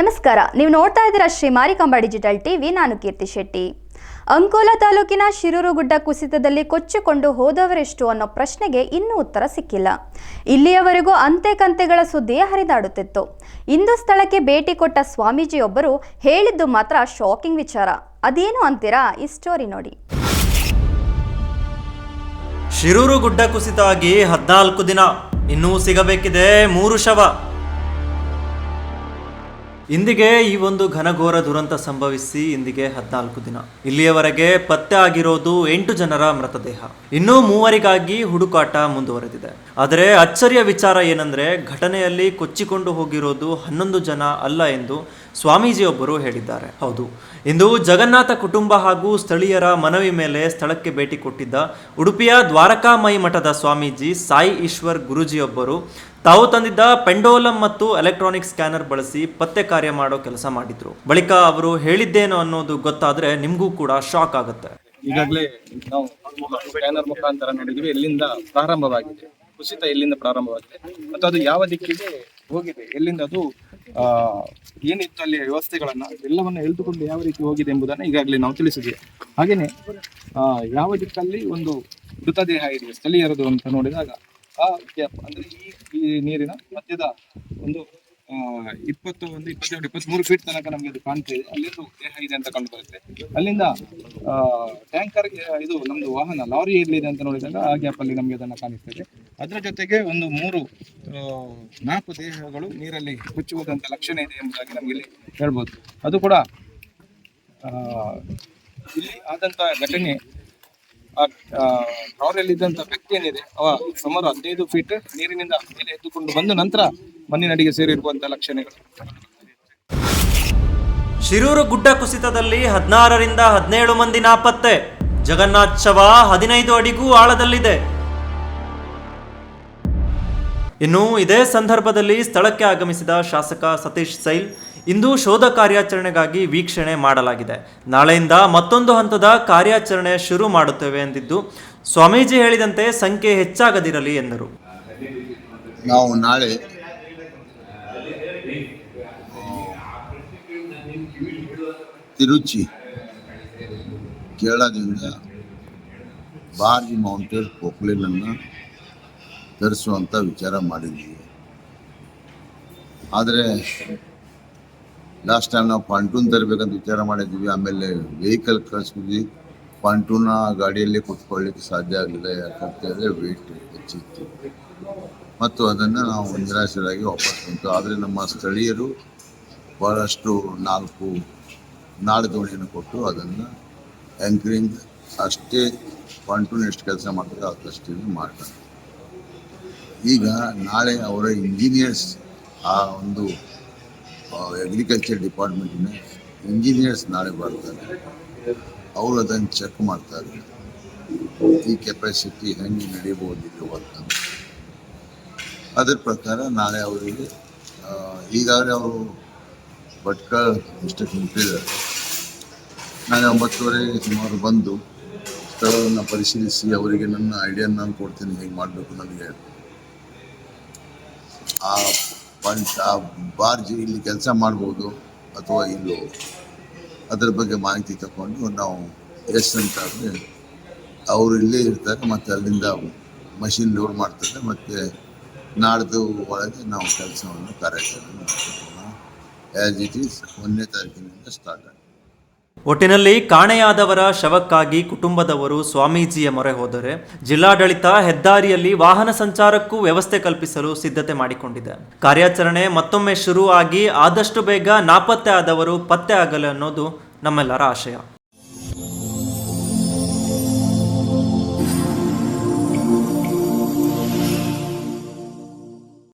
ನಮಸ್ಕಾರ, ನೀವು ನೋಡ್ತಾ ಇದ್ದೀರಾ ಶ್ರೀ ಮಾರಿಕಾಂಬಾ ಡಿಜಿಟಲ್ ಟಿವಿ, ನಾನು ಕೀರ್ತಿ ಶೆಟ್ಟಿ. ಅಂಕೋಲಾ ತಾಲೂಕಿನ ಶಿರೂರು ಗುಡ್ಡ ಕುಸಿತದಲ್ಲಿ ಕೊಚ್ಚಿಕೊಂಡು ಹೋದವರೆಷ್ಟು ಅನ್ನೋ ಪ್ರಶ್ನೆಗೆ ಇನ್ನೂ ಉತ್ತರ ಸಿಕ್ಕಿಲ್ಲ. ಇಲ್ಲಿಯವರೆಗೂ ಅಂತೆ ಕಂತೆಗಳ ಸುದ್ದಿ ಹರಿದಾಡುತ್ತಿತ್ತು. ಇಂದು ಸ್ಥಳಕ್ಕೆ ಭೇಟಿ ಕೊಟ್ಟ ಸ್ವಾಮೀಜಿಯೊಬ್ಬರು ಹೇಳಿದ್ದು ಮಾತ್ರ ಶಾಕಿಂಗ್ ವಿಚಾರ. ಅದೇನು ಅಂತೀರಾ ಈ ಸ್ಟೋರಿ ನೋಡಿ. ಶಿರೂರು ಗುಡ್ಡ ಕುಸಿತ ಆಗಿ ಹದಿನಾಲ್ಕು ದಿನ ಇನ್ನೂ ಸಿಗಬೇಕಿದೆ ಮೂರು ಶವ. ಇಂದಿಗೆ ಈ ಒಂದು ಘನಘೋರ ದುರಂತ ಸಂಭವಿಸಿ ಇಂದಿಗೆ ಹದಿನಾಲ್ಕು ದಿನ. ಇಲ್ಲಿಯವರೆಗೆ ಪತ್ತೆ ಆಗಿರೋದು ಎಂಟು ಜನರ ಮೃತದೇಹ. ಇನ್ನೂ ಮೂವರಿಗಾಗಿ ಹುಡುಕಾಟ ಮುಂದುವರೆದಿದೆ. ಆದರೆ ಅಚ್ಚರಿಯ ವಿಚಾರ ಏನಂದ್ರೆ ಘಟನೆಯಲ್ಲಿ ಕೊಚ್ಚಿಕೊಂಡು ಹೋಗಿರೋದು ಹನ್ನೊಂದು ಜನ ಅಲ್ಲ ಎಂದು ಸ್ವಾಮೀಜಿಯೊಬ್ಬರು ಹೇಳಿದ್ದಾರೆ. ಹೌದು. ಇಂದು ಜಗನ್ನಾಥ ಕುಟುಂಬ ಹಾಗೂ ಸ್ಥಳೀಯರ ಮನವಿ ಮೇಲೆ ಸ್ಥಳಕ್ಕೆ ಭೇಟಿ ಕೊಟ್ಟಿದ್ದ ಉಡುಪಿಯ ದ್ವಾರಕಾಮಯಿ ಮಠದ ಸ್ವಾಮೀಜಿ ಸಾಯಿ ಈಶ್ವರ್ ಗುರೂಜಿಯೊಬ್ಬರು ತಾವು ತಂದಿದ್ದ ಪೆಂಡೋಲಮ್ ಮತ್ತು ಎಲೆಕ್ಟ್ರಾನಿಕ್ ಸ್ಕ್ಯಾನರ್ ಬಳಸಿ ಪತ್ತೆ ಕಾರ್ಯ ಮಾಡೋ ಕೆಲಸ ಮಾಡಿದ್ರು. ಬಳಿಕ ಅವರು ಹೇಳಿದ್ದೇನು ಅನ್ನೋದು ಗೊತ್ತಾದ್ರೆ ನಿಮಗೂ ಕೂಡ ಶಾಕ್ ಆಗುತ್ತೆ. ಈಗಾಗಲೇ ನಾವು ಸ್ಕ್ಯಾನರ್ ಮುಖಾಂತರ ನೋಡಿದ್ವಿ ಎಲ್ಲಿಂದ ಪ್ರಾರಂಭವಾಗಿದೆ. ಕುಸಿತ ಎಲ್ಲಿಂದ ಪ್ರಾರಂಭವಾಗಿದೆ. ಮತ್ತು ಅದು ಯಾವ ದಿಕ್ಕಿಗೆ ಹೋಗಿದೆ, ಎಲ್ಲಿಂದ ಅದು ಏನಿತ್ತು ಅಲ್ಲಿ ವ್ಯವಸ್ಥೆಗಳನ್ನ, ಎಲ್ಲವನ್ನ ಎಳೆದುಕೊಂಡು ಯಾವ ರೀತಿ ಹೋಗಿದೆ ಎಂಬುದನ್ನ ಈಗಾಗಲೇ ನಾವು ತಿಳಿಸಿದ್ವಿ. ಹಾಗೇನೆ ಯಾವ ದಿಕ್ಕಲ್ಲಿ ಒಂದು ಮೃತದೇಹ ಇದೆ, ಸ್ಥಳೀಯರದು ಅಂತ ನೋಡಿದಾಗ ಆ ಗ್ಯಾಪ್ ಅಂದ್ರೆ ಈ ನೀರಿನ ಮಧ್ಯದ ಒಂದು ಇಪ್ಪತ್ತು ಒಂದು ಇಪ್ಪತ್ತೆರಡು ಇಪ್ಪತ್ಮೂರು ಫೀಟ್ ತನಕ ನಮಗೆ ಅದು ಕಾಣ್ತಿದೆ ಅಲ್ಲಿಂದು ದೇಹ ಇದೆ ಅಂತ ಕಂಡು ಬರುತ್ತೆ ಅಲ್ಲಿಂದ ಟ್ಯಾಂಕರ್ ಇದು ನಮ್ದು ವಾಹನ ಲಾರಿ ಎಲ್ಲಿದೆ ಅಂತ ನೋಡಿದಾಗ ಆ ಗ್ಯಾಪ್ ಅಲ್ಲಿ ನಮಗೆ ಅದನ್ನ ಕಾಣಿಸ್ತದೆ ಅದರ ಜೊತೆಗೆ ಒಂದು ಮೂರು ನಾಲ್ಕು ದೇಹಗಳು ನೀರಲ್ಲಿ ಹುಚ್ಚುವುದಂತ ಲಕ್ಷಣ ಇದೆ ಎಂಬುದಾಗಿ ನಮಗೆ ಇಲ್ಲಿ ಹೇಳ್ಬೋದು. ಅದು ಕೂಡ ಇಲ್ಲಿ ಆದಂತ ಘಟನೆ ಲಾರಿಯಲ್ಲಿದ್ದಂತ ವ್ಯಕ್ತಿ ಏನಿದೆ, ಅವ ಸುಮಾರು ಹದಿನೈದು ಫೀಟ್ ನೀರಿನಿಂದ ಮೇಲೆ ಎದ್ದುಕೊಂಡು ಬಂದ ನಂತರ ಮಣ್ಣಿನಡಿಗೆ ಸೇರಿರುವಂತಹ ಲಕ್ಷಣಗಳು. ಶಿರೂರು ಗುಡ್ಡ ಕುಸಿತದಲ್ಲಿ ಹದಿನಾರರಿಂದ ಹದಿನೇಳು ಮಂದಿ ನಾಪತ್ತೆ. ಜಗನ್ನಾಥ್ ಶವ ಹದಿನೈದು ಅಡಿಗೂ ಆಳದಲ್ಲಿದೆ. ಇನ್ನು ಇದೇ ಸಂದರ್ಭದಲ್ಲಿ ಸ್ಥಳಕ್ಕೆ ಆಗಮಿಸಿದ ಶಾಸಕ ಸತೀಶ್ ಸೈಲ್ ಇಂದು ಶೋಧ ಕಾರ್ಯಾಚರಣೆಗಾಗಿ ವೀಕ್ಷಣೆ ಮಾಡಲಾಗಿದೆ. ನಾಳೆಯಿಂದ ಮತ್ತೊಂದು ಹಂತದ ಕಾರ್ಯಾಚರಣೆ ಶುರು ಮಾಡುತ್ತೇವೆ ಎಂದಿದ್ದು, ಸ್ವಾಮೀಜಿ ಹೇಳಿದಂತೆ ಸಂಖ್ಯೆ ಹೆಚ್ಚಾಗದಿರಲಿ ಎಂದರು. ನಾವು ನಾಳೆ ತಿರುಚಿ, ಕೇರಳದಿಂದ ಬಾರ್ಜಿ ಮೌಂಟೇನ್ ಪೊಕ್ಲಿನನ್ನು ತರಿಸುವಂಥ ವಿಚಾರ ಮಾಡಿದ್ದೀವಿ ಆದರೆ ಲಾಸ್ಟ್ ಟೈಮ್ ನಾವು ಪಾಂಟೂನ್ ತರಬೇಕಂತ ವಿಚಾರ ಮಾಡಿದ್ವಿ ಆಮೇಲೆ ವೆಹಿಕಲ್ ಕಳಿಸಿದ್ವಿ ಪಾಂಟೂನ ಗಾಡಿಯಲ್ಲಿ ಕುತ್ಕೊಳ್ಳಿಕ್ಕೆ ಸಾಧ್ಯ ಆಗಲಿಲ್ಲ, ಯಾಕಂತ ಹೇಳಿದ್ರೆ ವೆಯ್ಟ್ ಹೆಚ್ಚಿತ್ತು. ಮತ್ತು ಅದನ್ನು ನಾವು ನಿರಾಶರಾಗಿ ವಾಪಸ್ ಬಂತು ಆದರೆ ನಮ್ಮ ಸ್ಥಳೀಯರು ಬಹಳಷ್ಟು ನಾಲ್ಕು ನಾಡ ದೋಣಿಯನ್ನು ಕೊಟ್ಟು ಅದನ್ನು ಆ್ಯಂಕರಿಂಗ್ ಅಷ್ಟೇ ಪಾಂಟೂನ್ ಎಷ್ಟು ಕೆಲಸ ಮಾಡ್ತಾರೆ ಅದಷ್ಟೇ ಮಾಡ್ತಾರೆ. ಈಗ ನಾಳೆ ಅವರ ಇಂಜಿನಿಯರ್ಸ್ ಆ ಒಂದು ಅಗ್ರಿಕಲ್ಚರ್ ಡಿಪಾರ್ಟ್ಮೆಂಟಿನ ಇಂಜಿನಿಯರ್ಸ್ ನಾಳೆ ಬರ್ತಾರೆ. ಅವರು ಅದನ್ನು ಚೆಕ್ ಮಾಡ್ತಾರೆ. ಈ ಕೆಪಾಸಿಟಿ ಹೆಂಗೆ ನಡೀಬೋದು ಇದು ಅಂತ. ಅದ್ರ ಪ್ರಕಾರ ನಾಳೆ ಅವರಿಗೆ ಈಗಾಗಲೇ ಅವರು ಭಟ್ಕಳ ಡಿಸ್ಟ್ರಿಕ್ ಮುಟ್ಟಿದ್ದಾರೆ ನಾಳೆ ಒಂಬತ್ತುವರೆಗೆ ಸುಮಾರು ಬಂದು ಸ್ಥಳವನ್ನು ಪರಿಶೀಲಿಸಿ ಅವರಿಗೆ ನನ್ನ ಐಡಿಯಾನ ನಾನು ಕೊಡ್ತೀನಿ, ಹೇಗೆ ಮಾಡಬೇಕು ನನಗೆ. ಆ ಆ ಬಾರ್ಜಿ ಇಲ್ಲಿ ಕೆಲಸ ಮಾಡ್ಬೋದು ಅಥವಾ ಇಲ್ಲಿ, ಅದರ ಬಗ್ಗೆ ಮಾಹಿತಿ ತಗೊಂಡು ನಾವು ಎಸ್ ಅಂತ ಅವರು ಇಲ್ಲೇ ಇರ್ತಾರೆ ಮತ್ತು ಅಲ್ಲಿಂದ ಮಷಿನ್ ಲೋಡ್ ಮಾಡ್ತಾರೆ ಮತ್ತು ನಾಡ್ದು ಒಳಗೆ ನಾವು ಕೆಲಸವನ್ನು ಕಾರ್ಯಾಚರಣೆ ಆ್ಯಸ್ ಇಟ್ ಈಸ್ ಒಂದನೇ ತಾರೀಕಿನಿಂದ ಸ್ಟಾರ್ಟ್ ಆಗಿದೆ ಒಟ್ಟಿನಲ್ಲಿ ಕಾಣೆಯಾದವರ ಶವಕ್ಕಾಗಿ ಕುಟುಂಬದವರು ಸ್ವಾಮೀಜಿಯ ಮೊರೆ ಹೋದರೆ ಜಿಲ್ಲಾಡಳಿತ ಹೆದ್ದಾರಿಯಲ್ಲಿ ವಾಹನ ಸಂಚಾರಕ್ಕೂ ವ್ಯವಸ್ಥೆ ಕಲ್ಪಿಸಲು ಸಿದ್ಧತೆ ಮಾಡಿಕೊಂಡಿದೆ. ಕಾರ್ಯಾಚರಣೆ ಮತ್ತೊಮ್ಮೆ ಶುರುವಾಗಿ ಆದಷ್ಟು ಬೇಗ ನಾಪತ್ತೆ ಆದವರು ಪತ್ತೆ ಆಗಲು ಅನ್ನೋದು ನಮ್ಮೆಲ್ಲರ ಆಶಯ.